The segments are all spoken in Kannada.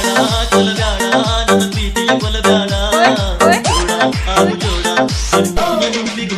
ನನ್ನ ಪ್ರೀತಿಯ ಕೊಲಬ್ಯಾಡ ಜೋಡ ಜೋಡ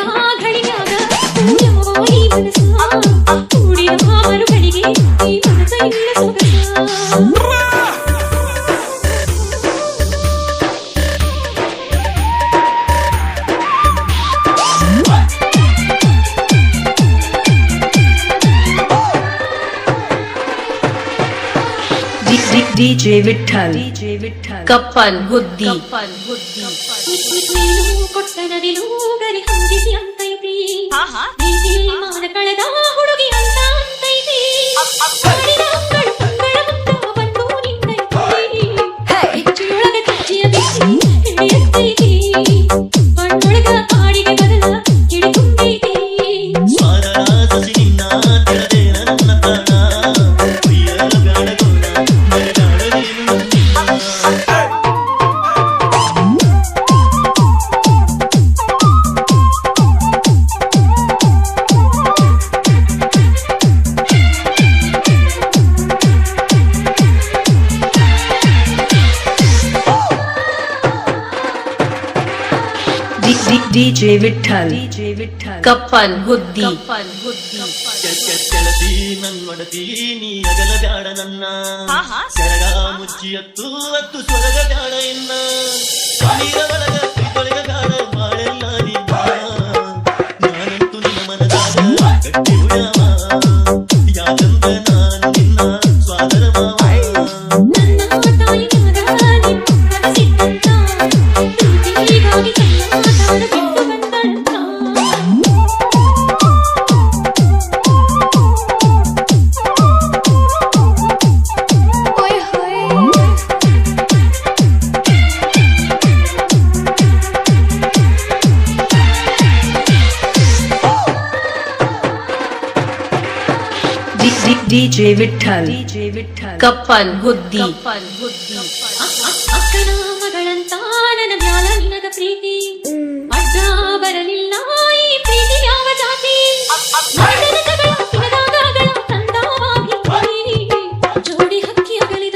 ಸೊಗಸ D- D- DJ Vitthal Kappan Hudddi ನೀನು ಕೊಟ್ಟ ನವಿಲು ಗರಿ ಹೊಂದಿಸಿ ಅಂತೈತಿ ನೀತಿ ಮಾನ ಕಳೆದ D- D- DJ Vitthal Kappan Hudddi ಕೆಳತಿ ನನ್ನೊಡತಿ ನೀ ಅಗಲ ಬ್ಯಾಡ ನನ್ನ ಸೆರಗ ಮುಚ್ಚಿಯತ್ತು ಅತ್ತು ಸ್ವರಗ ಬ್ಯಾಡ ಎನ್ನ ನೀರ ಒಳಗ ಕೈತೊಳಗ ಬ್ಯಾಡ ಡಿಜೆ ವಿಠಲ್ ಕಪ್ಪಲ್ ಹುದ್ದಿ. ಅಕ್ಕನ ಮಗಳಂತ ನನ್ನ ಜ್ಞಾನ ಪ್ರೀತಿ. ಅಡ್ಡ ಬರಲಿಲ್ಲ ಈ ಪ್ರೀತಿ ಯಾವ ಜಾತಿ? ಜೋಡಿ ಹಕ್ಕಿ ಅಗಲಿದ